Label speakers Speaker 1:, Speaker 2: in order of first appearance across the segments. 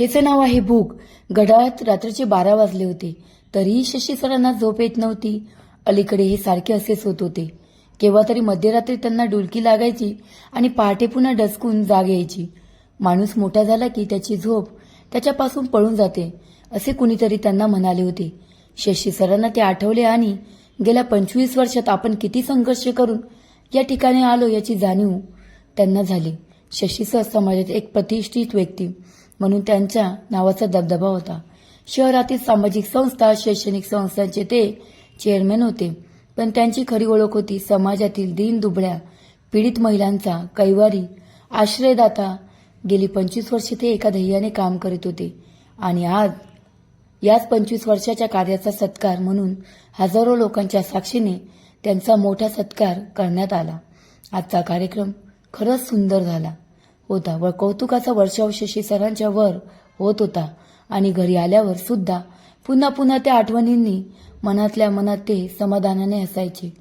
Speaker 1: कथेचं नाव आहे भूक. गडाळात रात्रीचे बारा वाजले होते. तरीही शशी सरांना झोप येत नव्हती. अलीकडे हे सारखे असेच होत होते. केव्हा तरी मध्यरात्री त्यांना डुलकी लागायची आणि पहाटे पुन्हा डचकून जाग यायची. माणूस मोठा झाला की त्याची झोप त्याच्यापासून पळून जाते असे कुणीतरी त्यांना म्हणाले होते. शशी सरांना ते आठवले आणि गेल्या पंचवीस वर्षात आपण किती संघर्ष करून या ठिकाणी आलो याची जाणीव त्यांना झाली. शशी सर समाजात एक प्रतिष्ठित व्यक्ती म्हणून त्यांच्या नावाचा दबदबा होता. शहरातील सामाजिक संस्था शैक्षणिक संस्थांचे ते चेअरमॅन होते. पण त्यांची खरी ओळख होती समाजातील दीन दुबळ्या पीडित महिलांचा कैवारी आश्रयदाता. गेली पंचवीस वर्षे ते एका ध्येयाने काम करीत होते. आणि आज याच पंचवीस वर्षाच्या कार्याचा सत्कार म्हणून हजारो लोकांच्या साक्षीने त्यांचा मोठा सत्कार करण्यात आला. आजचा कार्यक्रम खरंच सुंदर झाला. होता व कौतुकाचा वर्षाव शशी सरांच्या वर होत होता. आणि घरी आल्यावर सुद्धा पुन्हा पुन्हा त्या आठवणींनी मनातल्या मनात ते समाधानाने असायचे.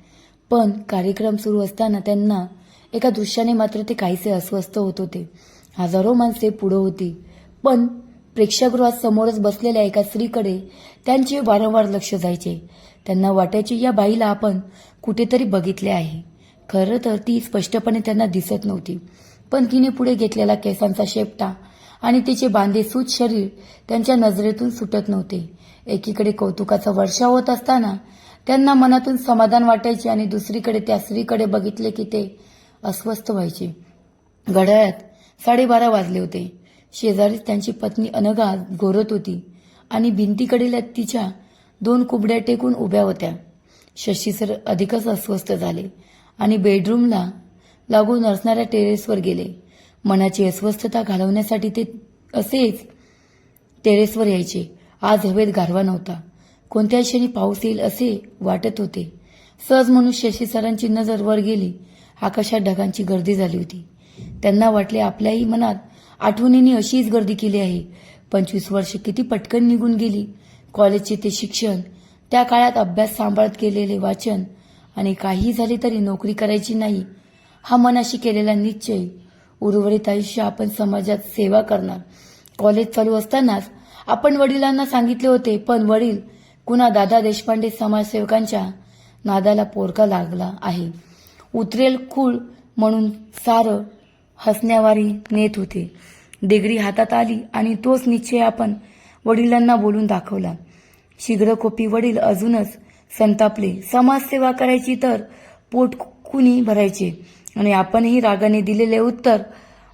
Speaker 1: पण कार्यक्रम सुरू असताना त्यांना एका दृश्याने मात्र ते काहीसे अस्वस्थ होत होते. हजारो माणसे पुढं होती. पण प्रेक्षागृहात समोरच बसलेल्या एका स्त्रीकडे त्यांचे वारंवार लक्ष जायचे. त्यांना वाटायचे या बाईला आपण कुठेतरी बघितले आहे. खरं तर ती स्पष्टपणे त्यांना दिसत नव्हती. पण तिने पुढे घेतलेला केसांचा शेपटा आणि तिचे बांधे सूत शरीर त्यांच्या नजरेतून सुटत नव्हते. एकीकडे कौतुकाचा वर्षाव होत असताना त्यांना मनातून समाधान वाटायचे आणि दुसरीकडे त्या स्त्रीकडे बघितले की ते अस्वस्थ व्हायचे. घड्याळात साडेबारा वाजले होते. शेजारीच त्यांची पत्नी अनघा घोरत होती आणि भिंतीकडील तिच्या दोन कुबड्या टेकून उभ्या होत्या. शशी सर अधिकच अस्वस्थ झाले आणि बेडरूमला लागून असणाऱ्या टेरेसवर गेले. मनाची अस्वस्थता घालवण्यासाठी ते असेच टेरेसवर यायचे. आज हवेत गारवा नव्हता. कोणत्या क्षणी पाऊस येईल असे वाटत होते. सहज म्हणून शशी सरांची नजर वर गेली. आकाशात ढगांची गर्दी झाली होती. त्यांना वाटले आपल्याही मनात आठवणींनी अशीच गर्दी केली आहे. पंचवीस वर्ष किती पटकन निघून गेली. कॉलेजचे ते शिक्षण त्या काळात अभ्यास सांभाळत केलेले वाचन आणि काही झाले तरी नोकरी करायची नाही. हा मनाशी केलेला निश्चय. उर्वरित आयुष्य आपण समाजात सेवा करणार. कॉलेज चालू असतानाच आपण वडिलांना सांगितले होते पण वडील कुणा दादा देशपांडे समाजसेवकांच्या नादाला पोरका लागला आहे. उतरेल खूळ म्हणून सारं हसण्यावारी नेत होते. डिग्री हातात आली आणि तोच निश्चय आपण वडिलांना बोलून दाखवला. शीघ्रकोपी वडील अजूनच संतापले. समाजसेवा करायची तर पोट कुणी भरायचे? आणि आपणही रागाने दिलेले उत्तर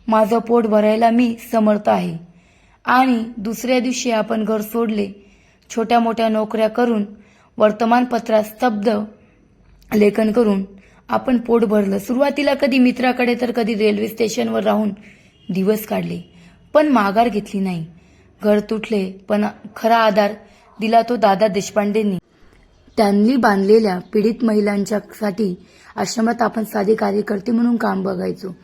Speaker 1: माझं पोट भरायला मी समर्थ आहे. आणि दुसऱ्या दिवशी आपण घर सोडले छोट्या मोठ्या नोकऱ्या करून वर्तमानपत्रात स्तब्ध लेखन करून आपण पोट भरलं. सुरुवातीला कधी मित्राकडे तर कधी रेल्वे स्टेशनवर राहून दिवस काढले पण माघार घेतली नाही. घर तुटले पण खरा आधार दिला तो दादा देशपांडेंनी. त्यांनी बांधलेल्या पीडित महिलांच्यासाठी आश्रमात आपण साधे कार्यकर्ते म्हणून काम बघायचो.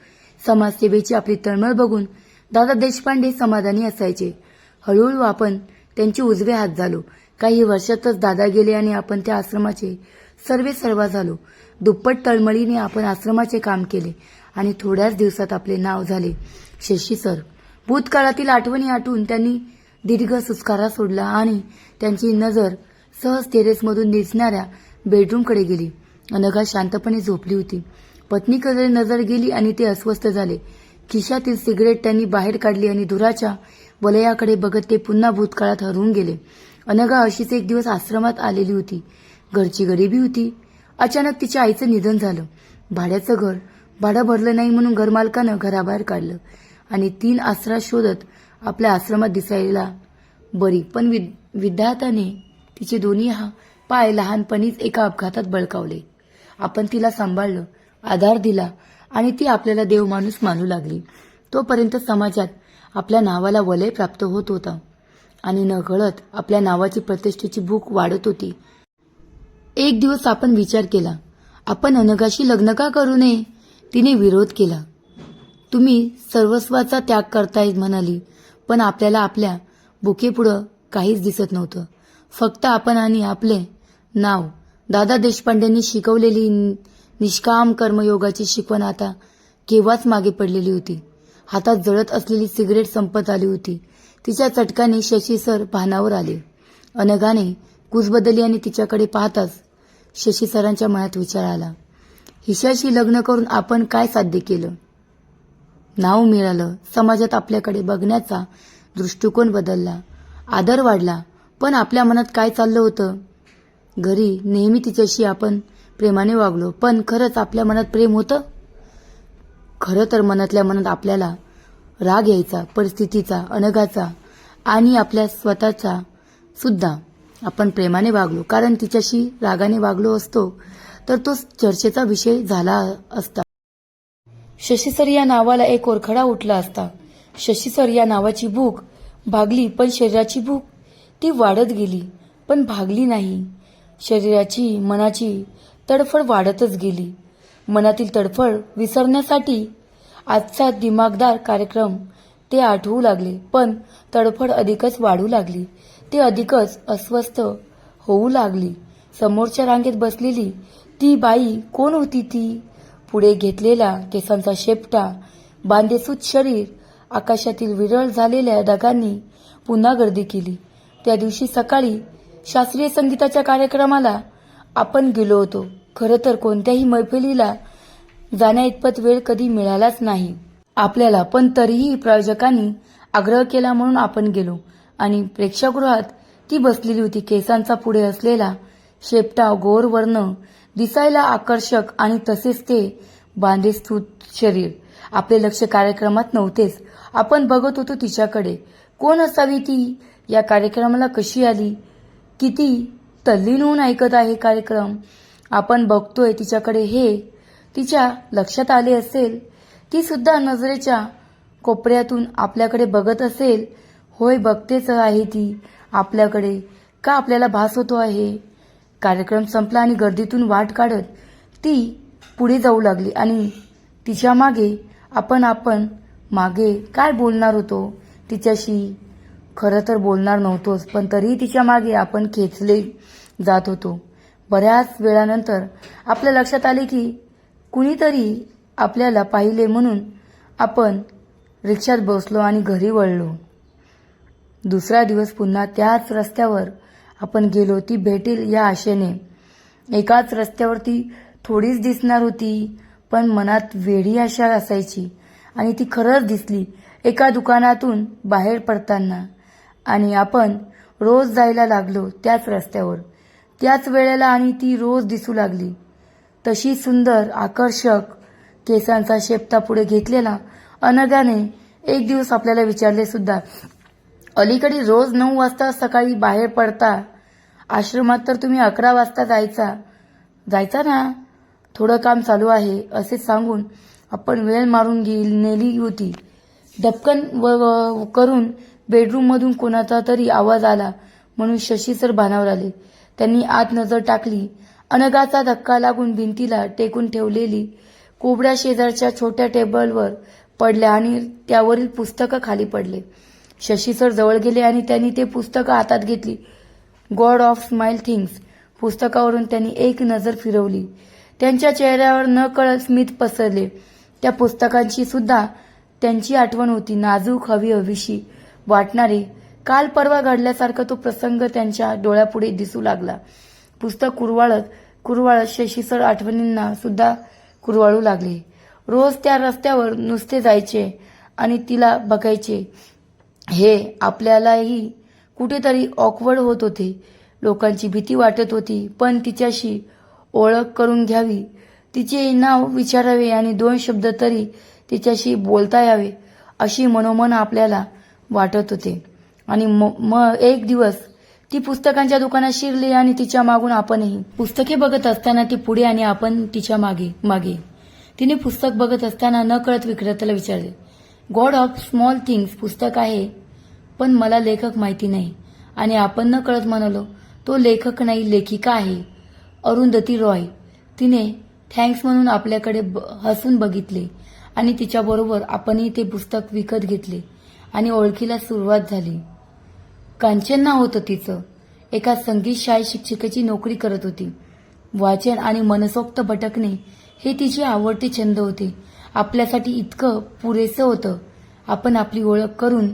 Speaker 1: समाजसेवेची आपली तळमळ बघून दादा देशपांडे समाधानी असायचे. हळूहळू आपण त्यांचे उजवे हात झालो. काही वर्षातच दादा गेले आणि आपण त्या आश्रमाचे सर्वे सर्वा झालो. दुप्पट तळमळीने आपण आश्रमाचे काम केले आणि थोड्याच दिवसात आपले नाव झाले. शशी सर. भूतकाळातील आठवणी आठवून त्यांनी दीर्घ सुस्कारा सोडला आणि त्यांची नजर सहज टेरेसमधून दिसणाऱ्या बेडरूमकडे गेली. अनघा शांतपणे झोपली होती. पत्नीकडे नजर गेली आणि ते अस्वस्थ झाले. खिशातील सिगरेट त्यांनी बाहेर काढली आणि धुराच्या वलयाकडे बघत ते पुन्हा भूतकाळात हरवून गेले. अनघा अशीच एक दिवस आश्रमात आलेली होती. घरची गरिबी होती. अचानक तिच्या आईचं निधन झालं. भाड्याचं घर. भाडं भरलं नाही म्हणून घरमालकानं घराबाहेर काढलं. आणि तीन आसरा शोधत आपल्या आश्रमात दिसायला बरी. पण विद विद्यार्थ्याने तिचे दोन्ही हा पाय लहानपणीच एका अपघातात बळकावले. आपण तिला सांभाळलं आधार दिला आणि ती आपल्याला देव माणूस मानू लागली. तोपर्यंत समाजात आपल्या नावाला वलय प्राप्त होत होता. आणि नकळत आपल्या नावाची प्रतिष्ठेची भूक वाढत होती. एक दिवस आपण विचार केला आपण अनघाशी लग्न का करू नये? तिने विरोध केला. तुम्ही सर्वस्वाचा त्याग करताय म्हणाली पण आपल्याला आपल्या बुकेपुढं काहीच दिसत नव्हतं. फक्त आपण आणि आपले नाव दादा देशपांडेंनी शिकवलेली निष्काम कर्मयोगाची शिकवण आता केव्हाच मागे पडलेली होती. हातात जळत असलेली सिगरेट संपत आली होती. तिच्या चटकाने शशी सर भानावर आले. अनघाने कुजबदली आणि तिच्याकडे पाहताच शशी सरांच्या मनात विचार आला. हिशाशी लग्न करून आपण काय साध्य केलं? नाव मिळालं. समाजात आपल्याकडे बघण्याचा दृष्टिकोन बदलला. आदर वाढला. पण आपल्या मनात काय चाललं होतं? घरी नेहमी तिच्याशी आपण प्रेमाने वागलो. पण खरंच आपल्या मनात प्रेम होतं? खरं तर मनातल्या मनात आपल्याला राग यायचा परिस्थितीचा अनगाचा आणि आपल्या स्वतःचा सुद्धा आपण प्रेमाने वागलो. कारण तिच्याशी रागाने वागलो असतो तर तो चर्चेचा विषय झाला असता. शशीसर या नावाला एक ओरखडा उठला असता. शशीसर या नावाची भूक भागली पण शरीराची भूक ती वाढत गेली पण भागली नाही. शरीराची मनाची तडफड वाढतच गेली. मनातील तडफड विसरण्यासाठी आजचा दिमागदार कार्यक्रम ते आठवू लागले पण तडफड अधिकच वाढू लागली. ते अधिकच अस्वस्थ होऊ लागली. समोरच्या रांगेत बसलेली ती बाई कोण होती ती? पुढे घेतलेला केसांचा शेपटा बांधेसूत शरीर आकाशातील विरळ झालेल्या ढगांनी पुन्हा गर्दी केली. त्या दिवशी सकाळी शास्त्रीय संगीताच्या कार्यक्रमाला आपण गेलो होतो. खरं तर कोणत्याही मैफिलीला जाण्या इतपत वेळ कधी मिळालाच नाही. आपल्याला पण तरीही प्रायोजकांनी आग्रह केला म्हणून आपण गेलो. आणि प्रेक्षागृहात ती बसलेली होती केसांचा पुढे असलेला शेपटा गोर वर्ण दिसायला आकर्षक आणि तसेच ते बांधेस्तूत शरीर. आपले लक्ष कार्यक्रमात नव्हतेच. आपण बघत होतो तिच्याकडे. कोण असावी ती? या कार्यक्रमाला कशी आली? किती तल्लीन होऊन ऐकत आहे कार्यक्रम. आपण बघतोय तिच्याकडे हे तिच्या लक्षात आले असेल ती सुद्धा नजरेच्या कोपऱ्यातून आपल्याकडे बघत असेल होय बघतेच आहे ती आपल्याकडे का आपल्याला भास होतो आहे? कार्यक्रम संपला आणि गर्दीतून वाट काढत ती पुढे जाऊ लागली आणि तिच्यामागे आपण आपण मागे काय बोलणार होतो? तिच्याशी खरं तर बोलणार नव्हतोच पण तरीही तिच्यामागे आपण खेचले जात होतो. बऱ्याच वेळानंतर आपल्या लक्षात आले की कुणीतरी आपल्याला पाहिले म्हणून आपण रिक्षात बसलो आणि घरी वळलो. दुसरा दिवस पुन्हा त्याच रस्त्यावर आपण गेलो ती भेटेल या आशेने. एकाच रस्त्यावर ती थोडीच दिसणार होती पण मनात वेढी आशा असायची आणि ती खरंच दिसली एका दुकानातून बाहेर पडताना. आणि आपण रोज जायला लागलो त्याच रस्त्यावर. त्याच वेळेला आणि ती रोज दिसू लागली. तशी सुंदर आकर्षक केसांचा शेपटा पुढे घेतलेला अनगाने एक दिवस आपल्याला विचारले सुद्धा अलीकडे रोज नऊ वाजता सकाळी बाहेर पडता? आश्रमात तर तुम्ही अकरा वाजता जायचा. जायचा ना. थोडं काम चालू आहे असे सांगून आपण वेळ मारून गेली नेली होती. डबकन व व- करून बेडरूममधून कोणाचा तरी आवाज आला. म्हणून शशी सर भानावर आले. त्यांनी आत नजर टाकली. अनगाचा धक्का लागून भिंतीला टेकून ठेवलेली कोबड्या शेजारच्या छोट्या टेबलवर पडल्या आणि त्यावरील पुस्तकं खाली पडले. शशी सर जवळ गेले आणि त्यांनी ते पुस्तकं हातात घेतली. गॉड ऑफ स्माइल थिंग्स पुस्तकावरून त्यांनी एक नजर फिरवली. त्यांच्या चेहऱ्यावर न कळत स्मित पसरले. त्या पुस्तकांची सुद्धा त्यांची आठवण होती. नाजूक हवी हवीशी. वाटणारी. काल परवा घडल्यासारखा तो प्रसंग त्यांच्या डोळ्यापुढे दिसू लागला. पुस्तक कुरवाळत कुरवाळत शशीसर आठवणींना सुद्धा कुरवाळू लागले. रोज त्या रस्त्यावर नुसते जायचे आणि तिला बघायचे. हे आपल्यालाही कुठेतरी ऑकवर्ड होत होते. लोकांची भीती वाटत होती पण तिच्याशी ओळख करून घ्यावी. तिचे नाव विचारावे आणि दोन शब्द तरी तिच्याशी बोलता यावे अशी मनोमन आपल्याला वाटत होते. आणि मग एक दिवस ती पुस्तकांच्या दुकानात शिरली आणि तिच्या मागून आपणही. पुस्तके बघत असताना ती पुढे आणि आपण तिच्यामागे मागे. तिने पुस्तक बघत असताना न कळत विक्रेत्याला विचारले गॉड ऑफ स्मॉल थिंग्स पुस्तक आहे पण मला लेखक माहिती नाही. आणि आपण न कळत म्हणालो तो लेखक नाही लेखिका आहे अरुंधती रॉय. तिने थँक्स म्हणून आपल्याकडे ब- हसून बघितले आणि तिच्याबरोबर आपणही ते पुस्तक विकत घेतले. आणि ओळखीला सुरुवात झाली. कांचन होतं तिचं. एका संगीत शाळेत शिक्षिकेची नोकरी करत होती. वाचन आणि मनसोक्त भटकणे हे तिचे आवडते छंद होते. आपल्यासाठी इतकं पुरेसं होतं. आपण आपली ओळख करून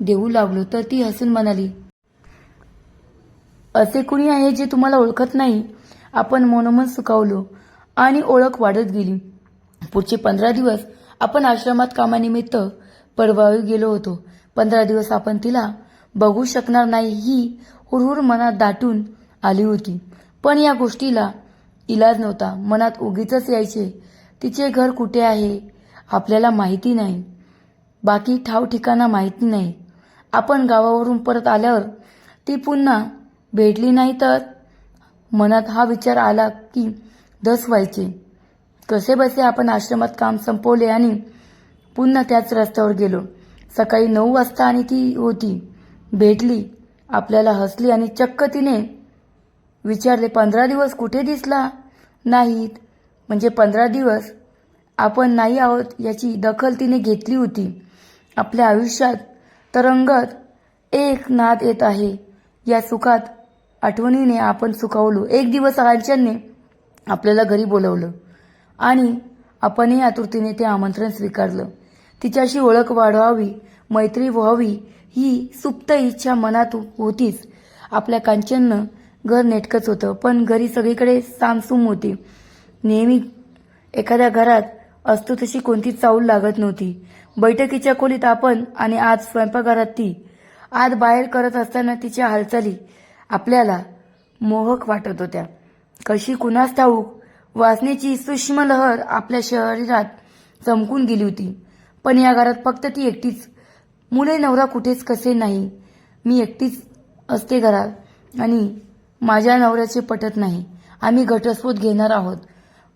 Speaker 1: देऊ लागलो तर ती हसून म्हणाली असे कुणी आहे जे तुम्हाला ओळखत नाही आपण मनोमन सुकावलो आणि ओळख वाढत गेली. पुढचे पंधरा दिवस आपण आश्रमात कामानिमित्त परवावी गेलो होतो. पंधरा दिवस आपण तिला बघू शकणार नाही ही हुरहुर मनात दाटून आली होती. पण या गोष्टीला इलाज नव्हता. मनात उगीच यायचे तिचे घर कुठे आहे आपल्याला माहिती नाही. बाकी ठाव ठिकाणा माहिती नाही. आपण गावावरून परत आल्यावर ती पुन्हा भेटली नाही तर? मनात हा विचार आला की दस व्हायचे. कसे बसे आपण आश्रमात काम संपवले आणि पुन्हा त्याच रस्त्यावर गेलो. सकाळी नऊ वाजता आणि ती होती. भेटली. आपल्याला हसली आणि चक्क तिने विचारले पंधरा दिवस कुठे दिसला? नाहीत. म्हणजे पंधरा दिवस? आपण नाही आहोत याची दखल तिने घेतली होती. आपल्या आयुष्यात तरंगत एक नाद येत आहे. या सुखात आठवणीने आपण सुखावलो. एक दिवस कांचनने आपल्याला घरी बोलवलं आणि आपणही आतुरतेने ते आमंत्रण स्वीकारलं. तिच्याशी ओळख वाढवावी मैत्री व्हावी ही सुप्त इच्छा मनात हो- होतीच. आपल्या कांचननं घर नेटकंच होतं पण घरी सगळीकडे सामसूम होती. नेहमी एखाद्या घरात असतो तशी कोणती चाऊल लागत नव्हती. बैठकीच्या खोलीत आपण आणि आज स्वयंपाकघरात ती. आज बाहेर करत असताना तिच्या हालचाली आपल्याला मोहक वाटत होत्या. कशी कुणास ठाऊक वासनेची सूक्ष्म लहर आपल्या शरीरात चमकून गेली होती. पण या घरात फक्त ती एकटीच. मुले नवरा कुठेच कसे नाही. मी एकटीच असते घरात आणि माझ्या नवऱ्याचे पटत नाही. आम्ही घटस्फोट घेणार आहोत.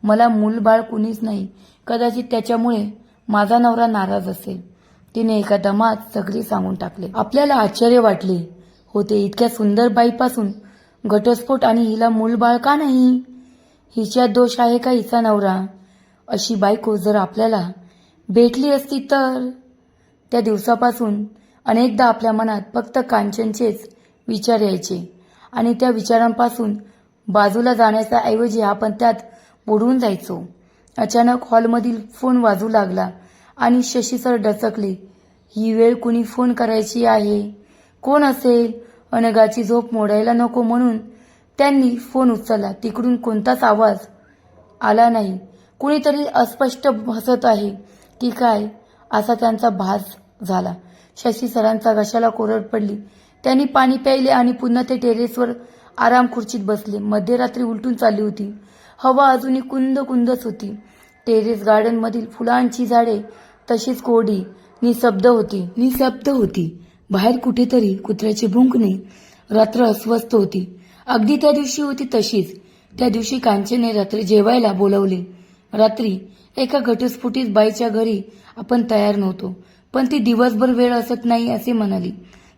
Speaker 1: मला मूलबाळ कुणीच नाही. कदाचित त्याच्यामुळे माझा नवरा नाराज असेल. तिने एका दमात सगळे सांगून टाकले. आपल्याला आश्चर्य वाटले होते इतक्या सुंदर बाईपासून घटस्फोट आणि हिला मूलबाळ का नाही? हिच्यात दोष आहे का हिचा नवरा? अशी बायको जर आपल्याला भेटली असती तर? त्या दिवसापासून अनेकदा आपल्या मनात फक्त कांचनचेच विचार यायचे आणि त्या विचारांपासून बाजूला जाण्याच्या ऐवजी आपण त्यात बुडून जायचो. अचानक हॉलमधील फोन वाजू लागला आणि शशी सर डचकले ही वेळ कुणी फोन करायची आहे? कोण असेल? अनगाची झोप मोडायला नको म्हणून त्यांनी फोन उचलला. तिकडून कोणताच आवाज आला नाही. कुणीतरी अस्पष्ट हसत आहे. की काय? असा त्यांचा भास झाला. शशी सरांचा घशाला कोरड पडली. त्यांनी पाणी प्यायले आणि पुन्हा ते टेरेसवर आराम खुर्चीत बसले. मध्यरात्री उलटून चालली होती. हवा अजूनही कुंद कुंदच होती. टेरेस गार्डनमधील फुलांची झाडे तशीच कोरडी निशब्द होती. निशब्द होती. बाहेर कुठेतरी कुत्र्याचे भुंकणे रात्र अस्वस्थ होती. अगदी त्या दिवशी होती तशीच. त्या दिवशी कांचने रात्री जेवायला बोलवले. रात्री एका घटस्फोटीत बाईच्या घरी आपण तयार नव्हतो. पण ती दिवसभर वेळ असत नाही असे म्हणाली.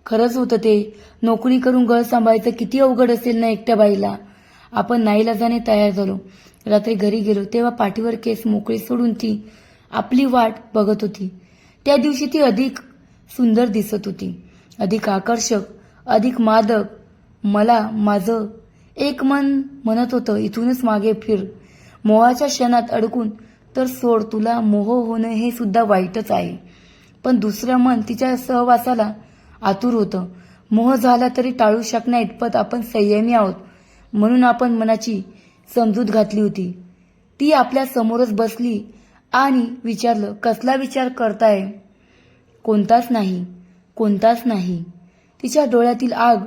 Speaker 1: खरंच होतं ते. नोकरी करून घर सांभाळायचं किती अवघड असेल ना एकट्या बाईला. आपण नाईलाजाने तयार झालो. रात्री घरी गेलो तेव्हा पाठीवर केस मोकळे सोडून ती आपली वाट बघत होती. त्या दिवशी ती अधिक सुंदर दिसत होती. अधिक आकर्षक अधिक मादक. मला माझं एक मन म्हणत होतं इथूनच मागे फिर. मोहाच्या क्षणात अडकून तर सोड तुला मोह होणं हे सुद्धा वाईटच आहे. पण दुसरं मन तिच्या सहवासाला आतुर होतं. मोह झाला तरी टाळू शकण्या इतपत आपण संयमी आहोत म्हणून आपण मनाची समजूत घातली होती. ती आपल्या समोरच बसली आणि विचारलं कसला विचार करताय? कोणताच नाही कोणताच नाही. तिच्या डोळ्यातील आग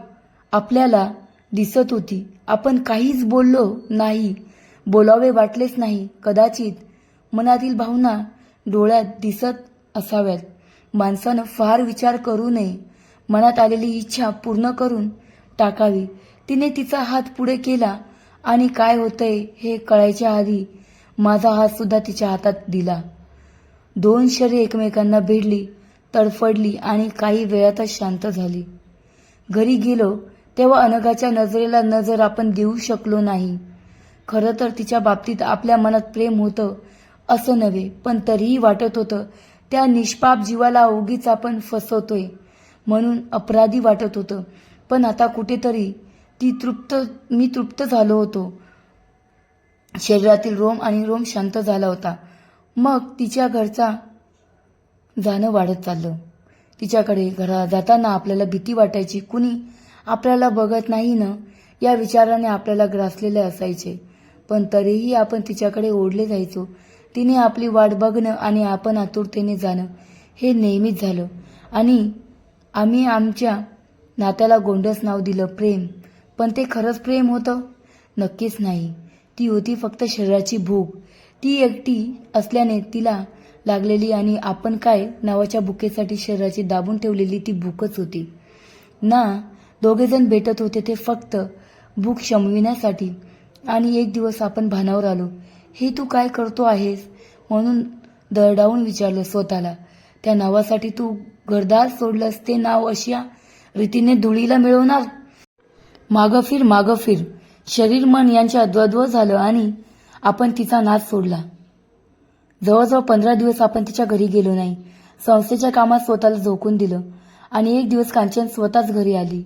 Speaker 1: आपल्याला दिसत होती. आपण काहीच बोललो नाही बोलावे वाटलेच नाही कदाचित मनातील भावना डोळ्यात दिसत असाव्यात. माणसानं फार विचार करू नये. मनात आलेली इच्छा पूर्ण करून टाकावी. तिने तिचा हात पुढे केला. आणि काय होतंय हे कळायच्या आधी माझा हात सुद्धा तिच्या हातात दिला. दोन शरीर एकमेकांना भिडली तडफडली आणि काही वेळातच शांत झाली. घरी गेलो तेव्हा अनघाच्या नजरेला नजर आपण देऊ शकलो नाही. खरं तर तिच्या बाबतीत आपल्या मनात प्रेम होतं. असं नव्हे पण तरीही वाटत होतं त्या निष्पाप जीवाला उगीच आपण फसवतोय म्हणून अपराधी वाटत होतं. पण आता कुठेतरी ती तृप्त मी तृप्त झालो होतो. शरीरातील रोम आणि रोम शांत झाला होता. मग तिच्या घरचा जाणं वाढत चाललं. तिच्याकडे घरा जाताना आपल्याला भीती वाटायची कुणी आपल्याला बघत नाही ना? या विचाराने आपल्याला ग्रासलेले असायचे. पण तरीही आपण तिच्याकडे ओढले जायचो. तिने आपली वाट बघणं आणि आपण आतुरतेने जाणं हे नेहमीच झालं. आणि आम्ही आमच्या नात्याला गोंडस नाव दिलं प्रेम. पण ते खरंच प्रेम होतं? नक्कीच नाही. ती होती फक्त शरीराची भूक. ती एकटी असल्याने तिला लागलेली आणि आपण काय नावाच्या भुकेसाठी शरीराची दाबून ठेवलेली ती भूकच होती. ना दोघेजण भेटत होते ते फक्त भूक शमविण्यासाठी. आणि एक दिवस आपण भानावर आलो. हे तू काय करतो आहेस? म्हणून दरडावून विचारलं स्वतःला. त्या नावासाठी तू घरदार सोडलंस ते नाव अशा रीतीने धुळीला मिळवणार? मागं फिर मागं फिर. शरीर मन यांच्या अद्वद्व झालं आणि आपण तिचा नाच सोडला. जवळजवळ पंधरा दिवस आपण तिच्या घरी गेलो नाही. संस्थेच्या कामात स्वतःला झोकून दिलं आणि एक दिवस कांचन स्वतःच घरी आली.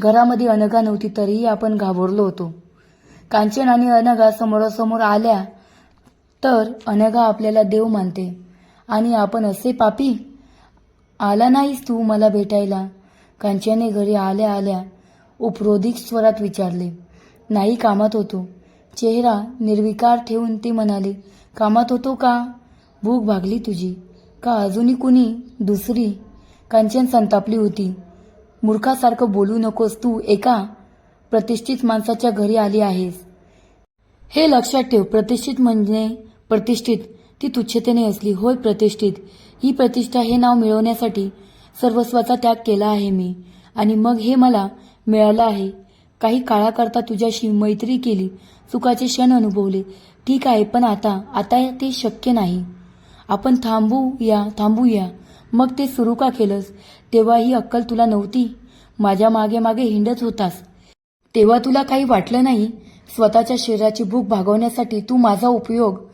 Speaker 1: घरामध्ये अनघा नव्हती तरीही आपण घाबरलो होतो. कांचन आणि अनघा समोरासमोर आल्या तर अनघा आपल्याला देव मानते. आणि आपण असे पापी? आला नाहीस तू मला भेटायला. कांच्याने घरी आल्या आल्या उपरोधिक स्वरात विचारले. नाही कामात होतो. चेहरा निर्विकार ठेवून ती म्हणाली कामात होतो का? भूक भागली तुझी. का अजूनही कुणी दुसरी? कांचन संतापली होती. मूर्खासारखं बोलू नकोस तू एका प्रतिष्ठित माणसाच्या घरी आली आहेस. हे लक्षात ठेव प्रतिष्ठित म्हणजे प्रतिष्ठित. ती तुच्छतेने असली होय प्रतिष्ठित. ही प्रतिष्ठा हे नाव मिळवण्यासाठी सर्वस्वाचा त्याग केला आहे मी. आणि मग हे मला मिळालं आहे. काही काळाकरता तुझ्याशी मैत्री केली सुखाचे क्षण अनुभवले. ठीक आहे पण आता आता ते शक्य नाही. आपण थांबू या थांबू या मग ते सुरू का केलंस? तेव्हा ही अक्कल तुला नव्हती? माझ्या मागे मागे हिंडत होतास. तेव्हा तुला काही वाटलं नाही? स्वतःच्या शरीराची भूक भागवण्यासाठी तू माझा उपयोग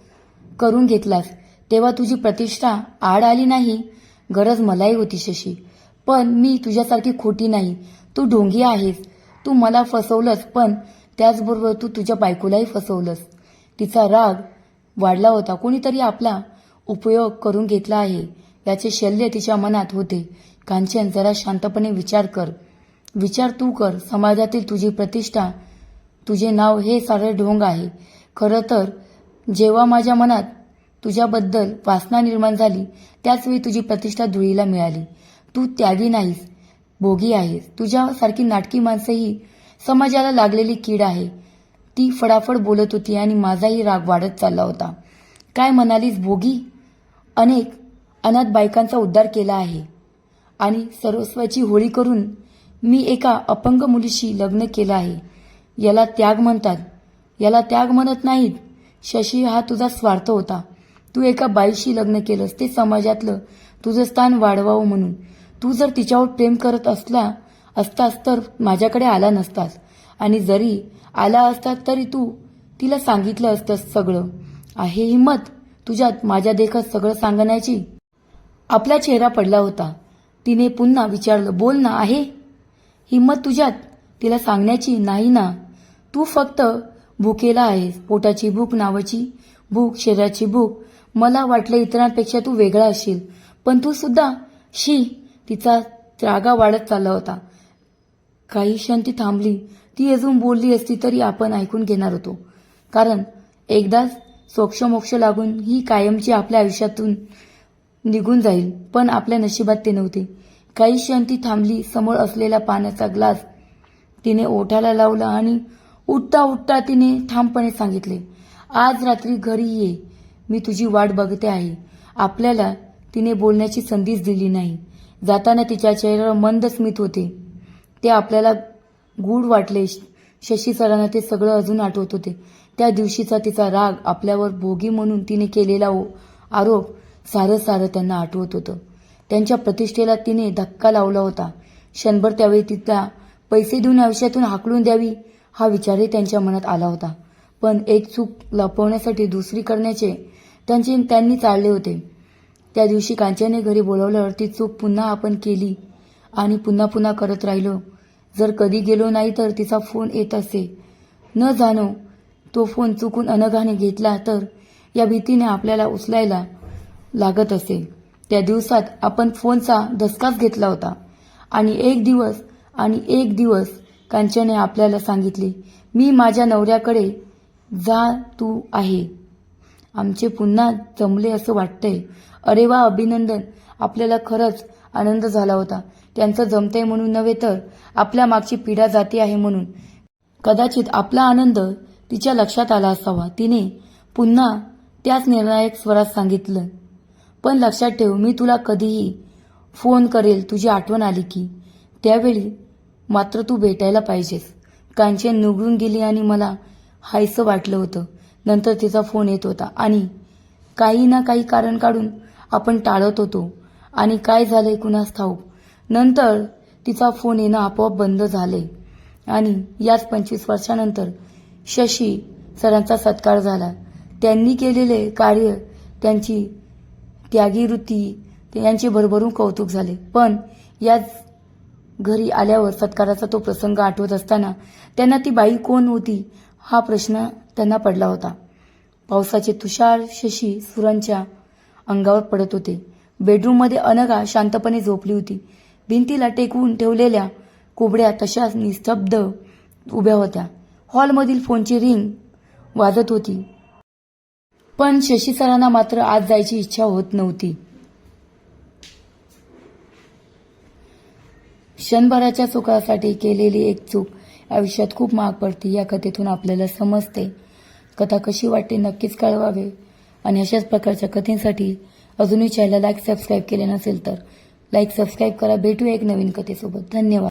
Speaker 1: करून घेतलास तेव्हा तुझी प्रतिष्ठा आड आली नाही. गरज मलाही होती शशी. पण मी तुझ्यासारखी खोटी नाही. तू ढोंगी आहेस. तू मला फसवलंस पण त्याचबरोबर तू तुझ्या बायकोलाही फसवलंस. तिचा राग वाढला होता. कोणीतरी आपला उपयोग करून घेतला आहे याचे शल्य तिच्या मनात होते. कांचन जरा शांतपणे विचार कर. विचार तू कर. समाजातील तुझी प्रतिष्ठा तुझे नाव हे सारे ढोंग आहे. खरं तर जेव्हा माझ्या मनात तुझ्याबद्दल वासना निर्माण झाली त्याचवेळी तुझी प्रतिष्ठा धुळीला मिळाली. तू त्यागी नाहीस भोगी आहेस. तुझ्यासारखी नाटकी माणसं ही समाजाला लागलेली कीड आहे. ती फडाफड बोलत होती आणि माझाही राग वाढत चालला होता. काय म्हणालीस भोगी? अनेक अनाथ बायकांचा उद्धार केला आहे. आणि सर्वस्वाची होळी करून मी एका अपंग मुलीशी लग्न केलं आहे. याला त्याग म्हणतात. याला त्याग म्हणत नाहीत. शशी हा तुझा स्वार्थ होता. तू एका बाईशी लग्न केलंस. ते समाजातलं तुझं स्थान वाढवावं म्हणून. तू जर तिच्यावर प्रेम करत असला असतास तर माझ्याकडे आला नसतास. आणि जरी आला असता तरी तू तिला सांगितलं असतंस सगळं. आहे हिंमत तुझ्यात माझ्या देखत सगळं सांगण्याची? आपला चेहरा पडला होता. तिने पुन्हा विचारलं बोल ना आहे? हिंमत तुझ्यात तिला सांगण्याची नाही ना? तू फक्त भुकेला आहेस पोटाची भूक नावाची भूक शरीराची भूक. मला वाटलं इतरांपेक्षा तू वेगळा असशील पण तू सुद्धा शी तिचा त्रागा वाढत चालला होता. काही क्षण ती थांबली. ती अजून बोलली असती तरी आपण ऐकून घेणार होतो. कारण एकदाच सोक्षमोक्ष लागून ही कायमची आपल्या आयुष्यातून निघून जाईल पण आपल्या नशिबात ते नव्हते. काही क्षण ती थांबली समोर असलेला पाण्याचा ग्लास तिने ओठाला लावला आणि उठता उठता तिने ठामपणे सांगितले आज रात्री घरी ये. मी तुझी वाट बघते आहे. आपल्याला तिने बोलण्याची संधीच दिली नाही. जाताना तिच्या चेहऱ्यावर मंद स्मित होते. ते आपल्याला गूढ वाटले. शशी सरांना ते सगळं अजून आठवत होते. त्या दिवशीचा तिचा राग आपल्यावर भोगी म्हणून तिने केलेला ओ- आरोप सारं सारं त्यांना आठवत होतं. त्यांच्या प्रतिष्ठेला तिने धक्का लावला होता. क्षणभर त्यावेळी तिला पैसे देऊन आयुष्यातून हाकलून द्यावी हा विचारही त्यांच्या मनात आला होता. पण एक चूक लपवण्यासाठी दुसरी करण्याचे त्यांचे त्यांनी चालले होते. त्या दिवशी कांचनने घरी बोलावल्यावर ती चूक पुन्हा आपण केली आणि पुन्हा पुन्हा करत राहिलो. जर कधी गेलो नाही तर तिचा फोन येत असे. न जाणो तो फोन चुकून अनघाने घेतला तर या भीतीने आपल्याला उचलायला लागत असे. त्या दिवसात आपण फोनचा धसकाच घेतला होता. आणि एक दिवस आणि एक दिवस कांचने आपल्याला सांगितले मी माझ्या नवऱ्याकडे जा तू आहे. आमचे पुन्हा जमले असं वाटतंय. अरे वा अभिनंदन. आपल्याला खरंच आनंद झाला होता. त्यांचं जमतंय म्हणून नव्हे तर आपल्या मागची पिढा जाती आहे म्हणून. कदाचित आपला आनंद तिच्या लक्षात आला असावा. तिने पुन्हा त्याच निर्णायक स्वरात सांगितलं पण लक्षात ठेव मी तुला कधीही फोन करेल. तुझी आठवण आली की. त्यावेळी मात्र तू भेटायला पाहिजेस. कांचन निघून गेली आणि मला हायसं वाटलं होतं. नंतर तिचा फोन येत होता आणि काही ना काही कारण काढून आपण टाळत होतो. आणि काय झालंय कुणास ठाऊक? नंतर तिचा फोन येणं आपोआप बंद झाले आणि याच पंचवीस वर्षानंतर शशी सरांचा सत्कार झाला. त्यांनी केलेले कार्य त्यांची त्यागी वृत्ती यांचे भरभरून कौतुक झाले. पण याच घरी आल्यावर सत्काराचा तो प्रसंग आठवत असताना त्यांना ती बाई कोण होती हा प्रश्न त्यांना पडला होता. पावसाचे तुषार शशी सुरांच्या अंगावर पडत होते. बेडरूममध्ये अनगा शांतपणे झोपली होती. भिंतीला टेकवून ठेवलेल्या कोबड्या तशाच निस्तब्ध उभ्या होत्या. हॉलमधील फोनची रिंग वाजत होती. पण शशी सरांना मात्र आज जायची इच्छा होत नव्हती. क्षणभराच्या सुखासाठी केलेली एक चूक आयुष्यात खूप महाग पडते या कथेतून आपल्याला समजते. कथा कशी वाटते नक्कीच कळवावे. आणि अशाच प्रकारच्या कथेसाठी अजूनही चॅनलला लाईक सबस्क्राईब केले नसेल तर लाईक सबस्क्राईब करा. भेटूया एक नवीन कथेसोबत. धन्यवाद.